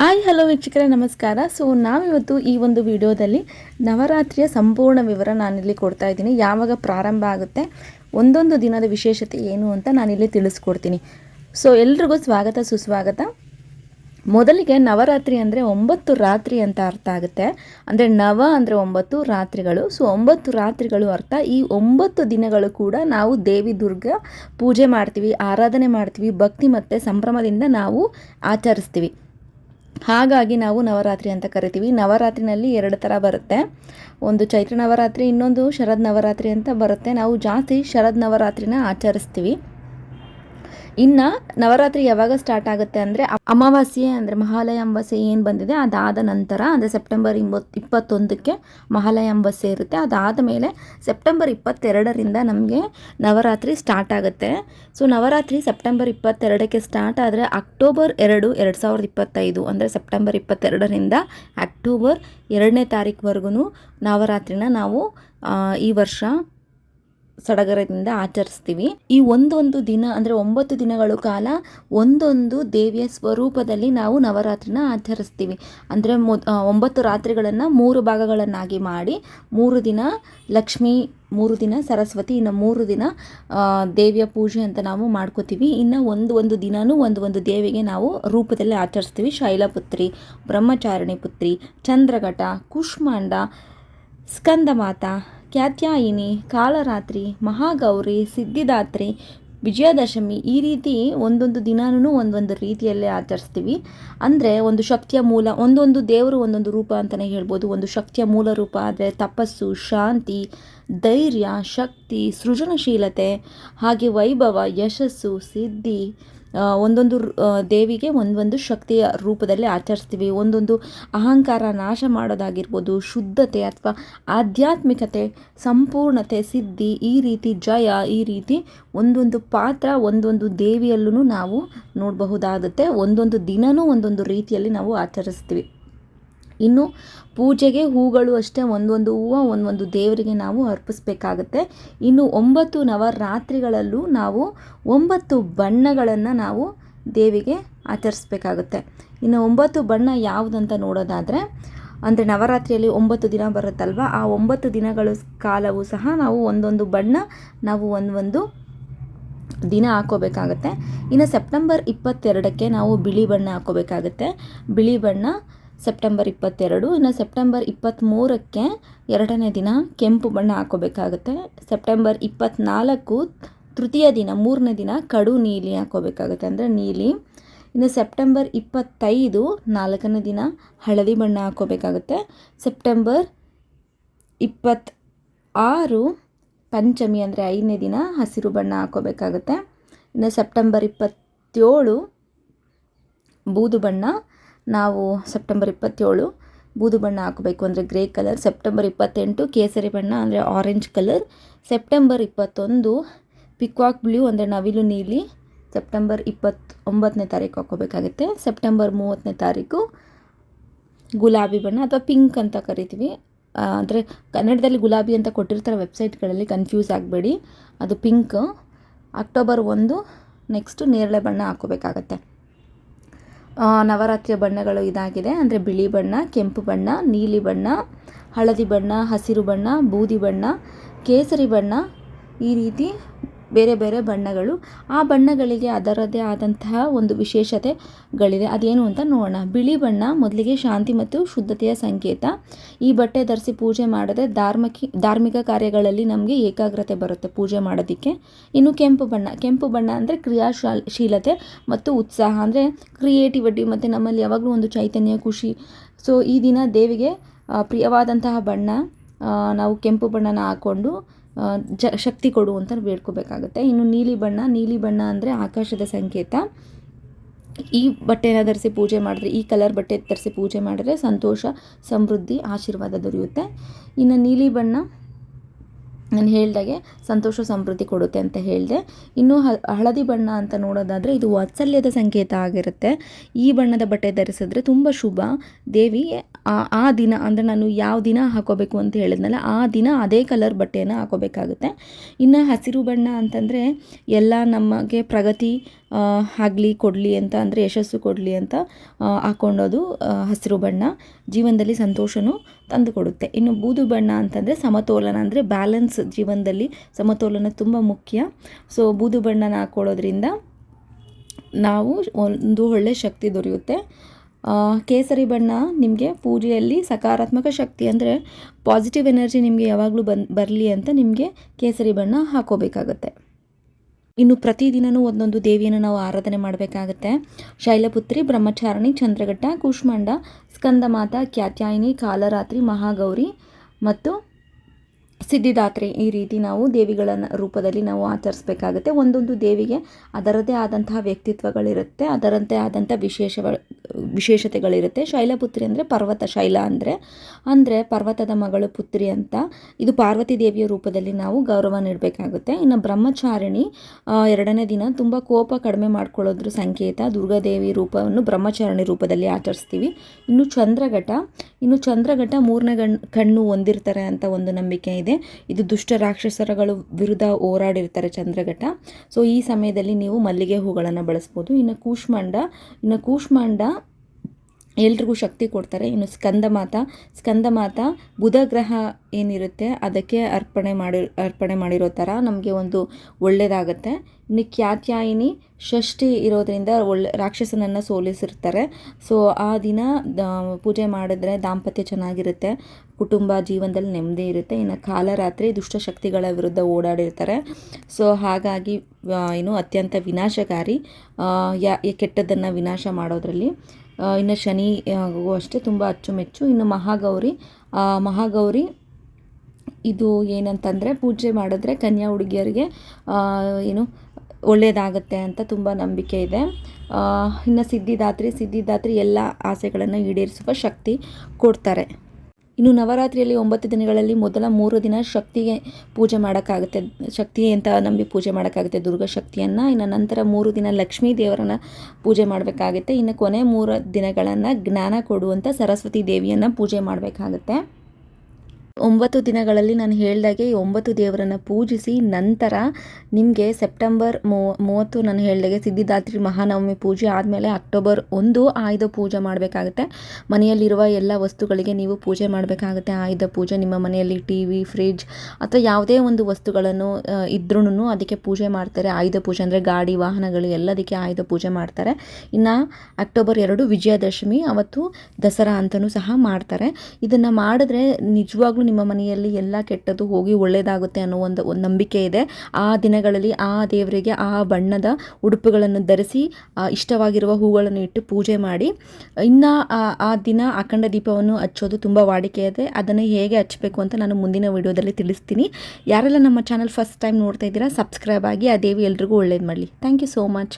Hi, hello ವೀಕ್ಷಕರೇ, ನಮಸ್ಕಾರ. So ನಾವಿವತ್ತು ಈ ಒಂದು ವಿಡಿಯೋದಲ್ಲಿ ನವರಾತ್ರಿಯ ಸಂಪೂರ್ಣ ವಿವರ ನಾನಿಲ್ಲಿ ಕೊಡ್ತಾ ಇದ್ದೀನಿ. ಯಾವಾಗ ಪ್ರಾರಂಭ ಆಗುತ್ತೆ, ಒಂದೊಂದು ದಿನದ ವಿಶೇಷತೆ ಏನು ಅಂತ ನಾನಿಲ್ಲಿ ತಿಳಿಸ್ಕೊಡ್ತೀನಿ. ಸೊ ಎಲ್ರಿಗೂ ಸ್ವಾಗತ, ಸುಸ್ವಾಗತ. ಮೊದಲಿಗೆ ನವರಾತ್ರಿ ಅಂದರೆ ಒಂಬತ್ತು ರಾತ್ರಿ ಅಂತ ಅರ್ಥ ಆಗುತ್ತೆ. ಅಂದರೆ ನವ ಅಂದರೆ ಒಂಬತ್ತು ರಾತ್ರಿಗಳು. ಸೊ ಒಂಬತ್ತು ರಾತ್ರಿಗಳು ಅರ್ಥ, ಈ ಒಂಬತ್ತು ದಿನಗಳು ಕೂಡ ನಾವು ದೇವಿ ದುರ್ಗ ಪೂಜೆ ಮಾಡ್ತೀವಿ, ಆರಾಧನೆ ಮಾಡ್ತೀವಿ, ಭಕ್ತಿ ಮತ್ತು ಸಂಭ್ರಮದಿಂದ ನಾವು ಆಚರಿಸ್ತೀವಿ. ಹಾಗಾಗಿ ನಾವು ನವರಾತ್ರಿ ಅಂತ ಕರಿತೀವಿ. ನವರಾತ್ರಿನಲ್ಲಿ ಎರಡು ಥರ ಬರುತ್ತೆ. ಒಂದು ಚೈತ್ರ ನವರಾತ್ರಿ, ಇನ್ನೊಂದು ಶರದ್ ನವರಾತ್ರಿ ಅಂತ ಬರುತ್ತೆ. ನಾವು ಜಾಸ್ತಿ ಶರದ್ ನವರಾತ್ರಿನ ಆಚರಿಸ್ತೀವಿ. ಇನ್ನು ನವರಾತ್ರಿ ಯಾವಾಗ ಸ್ಟಾರ್ಟ್ ಆಗುತ್ತೆ ಅಂದರೆ ಅಮಾವಾಸ್ಯೆ ಅಂದರೆ ಮಹಾಲಯ ಏನು ಬಂದಿದೆ, ಅದಾದ ನಂತರ, ಅಂದರೆ ಸೆಪ್ಟೆಂಬರ್ ಇಪ್ಪತ್ತೊಂದಕ್ಕೆ ಮಹಾಲಯ ಇರುತ್ತೆ. ಅದಾದ ಮೇಲೆ ಸೆಪ್ಟೆಂಬರ್ ಇಪ್ಪತ್ತೆರಡರಿಂದ ನಮಗೆ ನವರಾತ್ರಿ ಸ್ಟಾರ್ಟ್ ಆಗುತ್ತೆ. ಸೊ ನವರಾತ್ರಿ ಸೆಪ್ಟೆಂಬರ್ ಇಪ್ಪತ್ತೆರಡಕ್ಕೆ ಸ್ಟಾರ್ಟ್ ಆದರೆ ಅಕ್ಟೋಬರ್ ಎರಡು ಎರಡು ಸಾವಿರದ ಇಪ್ಪತ್ತೈದು, ಅಂದರೆ ಸೆಪ್ಟೆಂಬರ್ ಇಪ್ಪತ್ತೆರಡರಿಂದ ಅಕ್ಟೋಬರ್ ಎರಡನೇ ತಾರೀಕುವರೆಗೂ ನವರಾತ್ರಿನ ನಾವು ಈ ವರ್ಷ ಸಡಗರದಿಂದ ಆಚರಿಸ್ತೀವಿ. ಈ ಒಂದೊಂದು ದಿನ ಅಂದರೆ ಒಂಬತ್ತು ದಿನಗಳ ಕಾಲ ಒಂದೊಂದು ದೇವಿಯ ಸ್ವರೂಪದಲ್ಲಿ ನಾವು ನವರಾತ್ರಿನ ಆಚರಿಸ್ತೀವಿ. ಅಂದರೆ ಒಂಬತ್ತು ರಾತ್ರಿಗಳನ್ನು ಮೂರು ಭಾಗಗಳನ್ನಾಗಿ ಮಾಡಿ ಮೂರು ದಿನ ಲಕ್ಷ್ಮಿ, ಮೂರು ದಿನ ಸರಸ್ವತಿ, ಇನ್ನು ಮೂರು ದಿನ ದೇವಿಯ ಪೂಜೆ ಅಂತ ನಾವು ಮಾಡ್ಕೋತೀವಿ. ಇನ್ನು ಒಂದು ಒಂದು ದಿನವೂ ಒಂದು ಒಂದು ದೇವಿಗೆ ನಾವು ರೂಪದಲ್ಲಿ ಆಚರಿಸ್ತೀವಿ. ಶೈಲಪುತ್ರಿ, ಬ್ರಹ್ಮಚಾರಿಣಿ ಪುತ್ರಿ, ಚಂದ್ರಘಟ, ಕುಷ್ಮಾಂಡ, ಸ್ಕಂದಮಾತಾ ಕ್ಯಾತ್ಯಾಯಿನಿ ಕಾಲರಾತ್ರಿ ಮಹಾಗೌರಿ, ಸಿದ್ಧಿದಾತ್ರಿ, ವಿಜಯದಶಮಿ ಈ ರೀತಿ ಒಂದೊಂದು ದಿನಾನೂ ಒಂದೊಂದು ರೀತಿಯಲ್ಲಿ ಆಚರಿಸ್ತೀವಿ. ಅಂದರೆ ಒಂದು ಶಕ್ತಿಯ ಮೂಲ, ಒಂದೊಂದು ದೇವರು ಒಂದೊಂದು ರೂಪ ಅಂತಲೇ ಹೇಳ್ಬೋದು. ಒಂದು ಶಕ್ತಿಯ ಮೂಲ ರೂಪ ಆದರೆ ತಪಸ್ಸು, ಶಾಂತಿ, ಧೈರ್ಯ, ಶಕ್ತಿ, ಸೃಜನಶೀಲತೆ, ಹಾಗೆ ವೈಭವ, ಯಶಸ್ಸು, ಸಿದ್ಧಿ ಒಂದೊಂದು ದೇವಿಗೆ ಒಂದೊಂದು ಶಕ್ತಿಯ ರೂಪದಲ್ಲಿ ಆಚರಿಸ್ತೀವಿ. ಒಂದೊಂದು ಅಹಂಕಾರ ನಾಶ ಮಾಡೋದಾಗಿರ್ಬೋದು, ಶುದ್ಧತೆ ಅಥವಾ ಆಧ್ಯಾತ್ಮಿಕತೆ, ಸಂಪೂರ್ಣತೆ, ಸಿದ್ಧಿ, ಈ ರೀತಿ ಜಯ, ಈ ರೀತಿ ಒಂದೊಂದು ಪಾತ್ರ ಒಂದೊಂದು ದೇವಿಯಲ್ಲೂ ನಾವು ನೋಡಬಹುದಾಗುತ್ತೆ. ಒಂದೊಂದು ದಿನವೂ ಒಂದೊಂದು ರೀತಿಯಲ್ಲಿ ನಾವು ಆಚರಿಸ್ತೀವಿ. ಇನ್ನು ಪೂಜೆಗೆ ಹೂಗಳು ಅಷ್ಟೇ ಒಂದೊಂದು ಹೂವು, ಒಂದೊಂದು ದೇವರಿಗೆ ನಾವು ಅರ್ಪಿಸ್ಬೇಕಾಗತ್ತೆ. ಇನ್ನು ಒಂಬತ್ತು ನವರಾತ್ರಿಗಳಲ್ಲೂ ನಾವು ಒಂಬತ್ತು ಬಣ್ಣಗಳನ್ನು ನಾವು ದೇವಿಗೆ ಆಚರಿಸ್ಬೇಕಾಗುತ್ತೆ. ಇನ್ನು ಒಂಬತ್ತು ಬಣ್ಣ ಯಾವುದಂತ ನೋಡೋದಾದರೆ, ಅಂದರೆ ನವರಾತ್ರಿಯಲ್ಲಿ ಒಂಬತ್ತು ದಿನ ಬರುತ್ತಲ್ವ, ಆ ಒಂಬತ್ತು ದಿನಗಳು ಕಾಲವೂ ಸಹ ನಾವು ಒಂದೊಂದು ಬಣ್ಣ ನಾವು ಒಂದೊಂದು ದಿನ ಹಾಕೋಬೇಕಾಗತ್ತೆ ಇನ್ನು ಸೆಪ್ಟೆಂಬರ್ ಇಪ್ಪತ್ತೆರಡಕ್ಕೆ ನಾವು ಬಿಳಿ ಬಣ್ಣ ಹಾಕೋಬೇಕಾಗತ್ತೆ ಬಿಳಿ ಬಣ್ಣ ಸೆಪ್ಟೆಂಬರ್ ಇಪ್ಪತ್ತೆರಡು. ಇನ್ನು ಸೆಪ್ಟೆಂಬರ್ ಇಪ್ಪತ್ತ್ಮೂರಕ್ಕೆ ಎರಡನೇ ದಿನ ಕೆಂಪು ಬಣ್ಣ ಹಾಕೋಬೇಕಾಗುತ್ತೆ. ಸೆಪ್ಟೆಂಬರ್ ಇಪ್ಪತ್ತ್ನಾಲ್ಕು ತೃತೀಯ ದಿನ, ಮೂರನೇ ದಿನ ಕಡು ನೀಲಿ ಹಾಕೋಬೇಕಾಗುತ್ತೆ, ಅಂದರೆ ನೀಲಿ. ಇನ್ನು ಸೆಪ್ಟೆಂಬರ್ ಇಪ್ಪತ್ತೈದು ನಾಲ್ಕನೇ ದಿನ ಹಳದಿ ಬಣ್ಣ ಹಾಕೋಬೇಕಾಗುತ್ತೆ. ಸೆಪ್ಟೆಂಬರ್ ಇಪ್ಪತ್ತ ಆರು ಪಂಚಮಿ, ಅಂದರೆ ಐದನೇ ದಿನ ಹಸಿರು ಬಣ್ಣ ಹಾಕೋಬೇಕಾಗುತ್ತೆ. ಇನ್ನು ಸೆಪ್ಟೆಂಬರ್ ಇಪ್ಪತ್ತೇಳು ಬೂದು ಬಣ್ಣ ನಾವು ಸೆಪ್ಟೆಂಬರ್ ಇಪ್ಪತ್ತೇಳು ಬೂದು ಬಣ್ಣ ಹಾಕಬೇಕು ಅಂದರೆ ಗ್ರೇ ಕಲರ್ ಸೆಪ್ಟೆಂಬರ್ ಇಪ್ಪತ್ತೆಂಟು ಕೇಸರಿ ಬಣ್ಣ ಅಂದರೆ ಆರೆಂಜ್ ಕಲರ್ ಸೆಪ್ಟೆಂಬರ್ ಇಪ್ಪತ್ತೊಂದು ಪಿಕ್ವಾಕ್ ಬ್ಲೂ ಅಂದರೆ ನವಿಲು ನೀಲಿ. ಸೆಪ್ಟೆಂಬರ್ ಇಪ್ಪತ್ತು ಒಂಬತ್ತನೇ ತಾರೀಕು ಹಾಕೋಬೇಕಾಗುತ್ತೆ ಸೆಪ್ಟೆಂಬರ್ ಮೂವತ್ತನೇ ತಾರೀಕು ಗುಲಾಬಿ ಬಣ್ಣ ಅಥವಾ ಪಿಂಕ್ ಅಂತ ಕರಿತೀವಿ. ಅಂದರೆ ಕನ್ನಡದಲ್ಲಿ ಗುಲಾಬಿ ಅಂತ ಕೊಟ್ಟಿರ್ತಾರೆ ವೆಬ್ಸೈಟ್ಗಳಲ್ಲಿ ಕನ್ಫ್ಯೂಸ್ ಆಗಬೇಡಿ. ಅದು ಪಿಂಕ್ ಅಕ್ಟೋಬರ್ ಒಂದು ನೆಕ್ಸ್ಟು ನೇರಳೆ ಬಣ್ಣ ಹಾಕೋಬೇಕಾಗತ್ತೆ ನವರಾತ್ರಿಯ ಬಣ್ಣಗಳು ಇದಾಗಿದೆ. ಅಂದರೆ ಬಿಳಿ ಬಣ್ಣ, ಕೆಂಪು ಬಣ್ಣ, ನೀಲಿ ಬಣ್ಣ, ಹಳದಿ ಬಣ್ಣ, ಹಸಿರು ಬಣ್ಣ, ಬೂದಿ ಬಣ್ಣ, ಕೇಸರಿ ಬಣ್ಣ ಈ ರೀತಿ ಬೇರೆ ಬೇರೆ ಬಣ್ಣಗಳು. ಆ ಬಣ್ಣಗಳಿಗೆ ಅದರದೇ ಆದಂತಹ ಒಂದು ವಿಶೇಷತೆಗಳಿದೆ. ಅದೇನು ಅಂತ ನೋಡೋಣ. ಬಿಳಿ ಬಣ್ಣ ಮೊದಲಿಗೆ ಶಾಂತಿ ಮತ್ತು ಶುದ್ಧತೆಯ ಸಂಕೇತ. ಈ ಬಟ್ಟೆ ಧರಿಸಿ ಪೂಜೆ ಮಾಡದೆ ಧಾರ್ಮಿಕ ಧಾರ್ಮಿಕ ಕಾರ್ಯಗಳಲ್ಲಿ ನಮಗೆ ಏಕಾಗ್ರತೆ ಬರುತ್ತೆ ಪೂಜೆ ಮಾಡೋದಕ್ಕೆ. ಇನ್ನು ಕೆಂಪು ಬಣ್ಣ. ಕೆಂಪು ಬಣ್ಣ ಅಂದರೆ ಕ್ರಿಯಾಶೀಲತೆ ಶೀಲತೆ ಮತ್ತು ಉತ್ಸಾಹ. ಅಂದರೆ ಕ್ರಿಯೇಟಿವಿಟಿ ಮತ್ತು ನಮ್ಮಲ್ಲಿ ಯಾವಾಗಲೂ ಒಂದು ಚೈತನ್ಯ, ಖುಷಿ. ಸೊ ಈ ದಿನ ದೇವಿಗೆ ಪ್ರಿಯವಾದಂತಹ ಬಣ್ಣ ನಾವು ಕೆಂಪು ಬಣ್ಣನ ಹಾಕ್ಕೊಂಡು ಜ, ಶಕ್ತಿ ಕೊಡು ಅಂತ ಬೇಡ್ಕೋಬೇಕಾಗುತ್ತೆ ಇನ್ನು ನೀಲಿ ಬಣ್ಣ ನೀಲಿ ಬಣ್ಣ ಅಂದರೆ ಆಕಾಶದ ಸಂಕೇತ. ಈ ಬಟ್ಟೆನ ಧರಿಸಿ ಪೂಜೆ ಮಾಡಿದ್ರೆ, ಈ ಕಲರ್ ಬಟ್ಟೆ ಧರಿಸಿ ಪೂಜೆ ಮಾಡಿದ್ರೆ ಸಂತೋಷ, ಸಮೃದ್ಧಿ, ಆಶೀರ್ವಾದ ದೊರೆಯುತ್ತೆ. ಇನ್ನು ನೀಲಿ ಬಣ್ಣ ನಾನು ಹೇಳಿದಾಗೆ ಸಂತೋಷ ಸಮೃದ್ಧಿ ಕೊಡುತ್ತೆ ಅಂತ ಹೇಳಿದೆ. ಇನ್ನು ಹಳದಿ ಬಣ್ಣ ಅಂತ ನೋಡೋದಾದರೆ ಇದು ವಾತ್ಸಲ್ಯದ ಸಂಕೇತ ಆಗಿರುತ್ತೆ. ಈ ಬಣ್ಣದ ಬಟ್ಟೆ ಧರಿಸಿದ್ರೆ ತುಂಬ ಶುಭ. ದೇವಿ, ಆ ದಿನ ಅಂದರೆ ನಾನು ಯಾವ ದಿನ ಹಾಕೋಬೇಕು ಅಂತ ಹೇಳಿದ್ನಲ್ಲ, ಆ ದಿನ ಅದೇ ಕಲರ್ ಬಟ್ಟೆಯನ್ನು ಹಾಕೋಬೇಕಾಗುತ್ತೆ. ಇನ್ನು ಹಸಿರು ಬಣ್ಣ ಅಂತಂದರೆ ಎಲ್ಲ ನಮಗೆ ಪ್ರಗತಿ ಆಗಲಿ, ಕೊಡಲಿ ಅಂತ ಅಂದರೆ ಯಶಸ್ಸು ಕೊಡಲಿ ಅಂತ ಹಾಕ್ಕೊಂಡೋದು ಹಸಿರು ಬಣ್ಣ. ಜೀವನದಲ್ಲಿ ಸಂತೋಷನೂ ತಂದು ಕೊಡುತ್ತೆ ಇನ್ನು ಬೂದು ಬಣ್ಣ ಅಂತಂದರೆ ಸಮತೋಲನ ಅಂದರೆ ಬ್ಯಾಲೆನ್ಸ್ ಜೀವನದಲ್ಲಿ ಸಮತೋಲನ ತುಂಬ ಮುಖ್ಯ. ಸೊ ಬೂದು ಬಣ್ಣನ ಹಾಕ್ಕೊಳ್ಳೋದ್ರಿಂದ ನಾವು ಒಂದು ಒಳ್ಳೆ ಶಕ್ತಿ ದೊರೆಯುತ್ತೆ. ಕೇಸರಿ ಬಣ್ಣ ನಿಮಗೆ ಪೂಜೆಯಲ್ಲಿ ಸಕಾರಾತ್ಮಕ ಶಕ್ತಿ ಅಂದರೆ ಪಾಸಿಟಿವ್ ಎನರ್ಜಿ ನಿಮಗೆ ಯಾವಾಗಲೂ ಬನ್, ಬರಲಿ ಅಂತ ನಿಮಗೆ ಕೇಸರಿ ಬಣ್ಣ ಹಾಕೋಬೇಕಾಗತ್ತೆ. ಇನ್ನು ಪ್ರತಿದಿನವೂ ಒಂದೊಂದು ದೇವಿಯನ್ನು ನಾವು ಆರಾಧನೆ ಮಾಡಬೇಕಾಗತ್ತೆ. ಶೈಲಪುತ್ರಿ, ಬ್ರಹ್ಮಚಾರಿಣಿ, ಚಂದ್ರಘಟ್ಟ, ಕೂಷ್ಮಾಂಡ, ಸ್ಕಂದಮಾತ, ಕ್ಯಾತ್ಯಾಯಿನಿ, ಕಾಲರಾತ್ರಿ, ಮಹಾಗೌರಿ ಮತ್ತು ಸಿದ್ಧಿದಾತ್ರಿ ಈ ರೀತಿ ನಾವು ದೇವಿಗಳ ರೂಪದಲ್ಲಿ ನಾವು ಆಚರಿಸ್ಬೇಕಾಗುತ್ತೆ. ಒಂದೊಂದು ದೇವಿಗೆ ಅದರದೇ ಆದಂತಹ ವ್ಯಕ್ತಿತ್ವಗಳಿರುತ್ತೆ, ಅದರಂತೆ ಆದಂಥ ವಿಶೇಷ ವಿಶೇಷತೆಗಳಿರುತ್ತೆ. ಶೈಲಪುತ್ರಿ ಅಂದರೆ ಪರ್ವತ ಶೈಲ ಅಂದರೆ ಅಂದರೆ ಪರ್ವತದ ಮಗಳು ಪುತ್ರಿ ಅಂತ ಇದು ಪಾರ್ವತಿ ದೇವಿಯ ರೂಪದಲ್ಲಿ ನಾವು ಗೌರವ ನೀಡಬೇಕಾಗುತ್ತೆ. ಇನ್ನು ಬ್ರಹ್ಮಚಾರಿಣಿ ಎರಡನೇ ದಿನ ತುಂಬ ಕೋಪ ಕಡಿಮೆ ಮಾಡ್ಕೊಳ್ಳೋದ್ರ ಸಂಕೇತ ದುರ್ಗಾದೇವಿ ರೂಪವನ್ನು ಬ್ರಹ್ಮಚಾರಿಣಿ ರೂಪದಲ್ಲಿ ಆಚರಿಸ್ತೀವಿ. ಇನ್ನು ಚಂದ್ರಘಟ ಇನ್ನು ಚಂದ್ರಘಟ ಮೂರನೇ ಗಣ್ ಕಣ್ಣು ಹೊಂದಿರ್ತಾರೆ ಅಂತ ಒಂದು ನಂಬಿಕೆ ಇದೆ. ಇದು. ದುಷ್ಟ ರಾಕ್ಷಸರಗಳು ವಿರುದ್ಧ ಹೋರಾಡಿರ್ತಾರೆ ಚಂದ್ರಘಟ್ಟ. ಸೊ ಈ ಸಮಯದಲ್ಲಿ ನೀವು ಮಲ್ಲಿಗೆ ಹೂಗಳನ್ನು ಬಳಸ್ಬೋದು. ಇನ್ನು ಕೂಷ್ಮಾಂಡ ಇನ್ನು ಕೂಷ್ಮಾಂಡ ಎಲ್ರಿಗೂ ಶಕ್ತಿ ಕೊಡ್ತಾರೆ. ಇನ್ನು ಸ್ಕಂದ ಮಾತಾ ಸ್ಕಂದ ಮಾತಾ ಬುಧ ಗ್ರಹ ಏನಿರುತ್ತೆ, ಅದಕ್ಕೆ ಅರ್ಪಣೆ ಮಾಡಿ, ಅರ್ಪಣೆ ಮಾಡಿರೋ ಥರ ನಮಗೆ ಒಂದು ಒಳ್ಳೆಯದಾಗುತ್ತೆ ಇನ್ನು ಕ್ಯಾತ್ಯಾಯಿನಿ ಷಷ್ಠಿ ಇರೋದರಿಂದ ಒಳ್ಳೆ, ರಾಕ್ಷಸನನ್ನು ಸೋಲಿಸಿರ್ತಾರೆ. ಸೊ, ಆ ದಿನ ಪೂಜೆ ಮಾಡಿದ್ರೆ ದಾಂಪತ್ಯ ಚೆನ್ನಾಗಿರುತ್ತೆ. ಕುಟುಂಬ ಜೀವನದಲ್ಲಿ ನೆಮ್ಮದಿ ಇರುತ್ತೆ. ಇನ್ನು ಕಾಲರಾತ್ರಿ ದುಷ್ಟಶಕ್ತಿಗಳ ವಿರುದ್ಧ ಓಡಾಡಿರ್ತಾರೆ. ಸೊ, ಹಾಗಾಗಿ ಏನು ಅತ್ಯಂತ ವಿನಾಶಕಾರಿ ಯಾ, ಕೆಟ್ಟದ್ದನ್ನು ವಿನಾಶ ಮಾಡೋದ್ರಲ್ಲಿ. ಇನ್ನು ಶನಿ ಆಗೋ ಅಷ್ಟೇ ತುಂಬ ಅಚ್ಚುಮೆಚ್ಚು. ಇನ್ನು ಮಹಾಗೌರಿ ಮಹಾಗೌರಿ, ಇದು ಏನಂತಂದರೆ ಪೂಜೆ ಮಾಡಿದ್ರೆ ಕನ್ಯಾ ಹುಡುಗಿಯರಿಗೆ ಏನು ಒಳ್ಳೆಯದಾಗತ್ತೆ ಅಂತ ತುಂಬ ನಂಬಿಕೆ ಇದೆ. ಇನ್ನು ಸಿದ್ಧಿದಾತ್ರಿ ಸಿದ್ಧಿದಾತ್ರಿ ಎಲ್ಲ ಆಸೆಗಳನ್ನು ಈಡೇರಿಸುವ ಶಕ್ತಿ ಕೊಡ್ತಾರೆ. ಇನ್ನು ನವರಾತ್ರಿಯಲ್ಲಿ ಒಂಬತ್ತು ದಿನಗಳಲ್ಲಿ ಮೊದಲ ಮೂರು ದಿನ ಶಕ್ತಿಗೆ ಪೂಜೆ ಮಾಡೋಕ್ಕಾಗುತ್ತೆ. ಶಕ್ತಿ ಅಂತ ನಂಬಿ ಪೂಜೆ ಮಾಡೋಕ್ಕಾಗುತ್ತೆ ದುರ್ಗಾ ಶಕ್ತಿಯನ್ನು. ಇನ್ನು ನಂತರ ಮೂರು ದಿನ ಲಕ್ಷ್ಮೀ ದೇವರನ್ನು ಪೂಜೆ ಮಾಡಬೇಕಾಗುತ್ತೆ. ಇನ್ನು ಕೊನೆ ಮೂರು ದಿನಗಳನ್ನು ಜ್ಞಾನ ಕೊಡುವಂಥ ಸರಸ್ವತಿ ದೇವಿಯನ್ನು ಪೂಜೆ ಮಾಡಬೇಕಾಗುತ್ತೆ. ಒಂಬತ್ತು ದಿನಗಳಲ್ಲಿ ನಾನು ಹೇಳ್ದಾಗೆ ಈ ಒಂಬತ್ತು ದೇವರನ್ನು ಪೂಜಿಸಿ ನಂತರ ನಿಮಗೆ ಸೆಪ್ಟೆಂಬರ್ ಮೂವತ್ತು ನಾನು ಹೇಳ್ದಾಗೆ ಸಿದ್ಧಿದಾತ್ರಿ ಮಹಾನವಮಿ ಪೂಜೆ ಆದಮೇಲೆ ಅಕ್ಟೋಬರ್ ಒಂದು ಆಯುಧ ಪೂಜೆ ಮಾಡಬೇಕಾಗುತ್ತೆ. ಮನೆಯಲ್ಲಿರುವ ಎಲ್ಲ ವಸ್ತುಗಳಿಗೆ ನೀವು ಪೂಜೆ ಮಾಡಬೇಕಾಗುತ್ತೆ. ಆಯುಧ ಪೂಜೆ ನಿಮ್ಮ ಮನೆಯಲ್ಲಿ ಟಿ ವಿ, ಫ್ರಿಡ್ಜ್ ಅಥವಾ ಯಾವುದೇ ಒಂದು ವಸ್ತುಗಳನ್ನು ಇದ್ರೂ ಅದಕ್ಕೆ ಪೂಜೆ ಮಾಡ್ತಾರೆ. ಆಯುಧ ಪೂಜೆ ಅಂದರೆ ಗಾಡಿ, ವಾಹನಗಳು ಎಲ್ಲದಕ್ಕೆ ಆಯುಧ ಪೂಜೆ ಮಾಡ್ತಾರೆ. ಇನ್ನು ಅಕ್ಟೋಬರ್ ಎರಡು ವಿಜಯದಶಮಿ, ಅವತ್ತು ದಸರಾ ಅಂತಲೂ ಸಹ ಮಾಡ್ತಾರೆ. ಇದನ್ನು ಮಾಡಿದ್ರೆ ನಿಜವಾಗ್ಲೂ ನಿಮ್ಮ ಮನೆಯಲ್ಲಿ ಎಲ್ಲ ಕೆಟ್ಟದ್ದು ಹೋಗಿ ಒಳ್ಳೆಯದಾಗುತ್ತೆ ಅನ್ನೋ ಒಂದು ಒಂದು ನಂಬಿಕೆ ಇದೆ. ಆ ದಿನಗಳಲ್ಲಿ ಆ ದೇವರಿಗೆ ಆ ಬಣ್ಣದ ಉಡುಪುಗಳನ್ನು ಧರಿಸಿ ಇಷ್ಟವಾಗಿರುವ ಹೂಗಳನ್ನು ಇಟ್ಟು ಪೂಜೆ ಮಾಡಿ. ಇನ್ನು ಆ ದಿನ ಅಖಂಡ ದೀಪವನ್ನು ಹಚ್ಚೋದು ತುಂಬ ವಾಡಿಕೆ ಇದೆ. ಅದನ್ನು ಹೇಗೆ ಹಚ್ಚಬೇಕು ಅಂತ ನಾನು ಮುಂದಿನ ವಿಡಿಯೋದಲ್ಲಿ ತಿಳಿಸ್ತೀನಿ. ಯಾರೆಲ್ಲ ನಮ್ಮ ಚಾನಲ್ ಫಸ್ಟ್ ಟೈಮ್ ನೋಡ್ತಾ ಇದ್ದೀರಾ, ಸಬ್ಸ್ಕ್ರೈಬ್ ಆಗಿ ಆ ದೇವಿ ಎಲ್ರಿಗೂ ಒಳ್ಳೇದು ಮಾಡಲಿ. Thank you so much.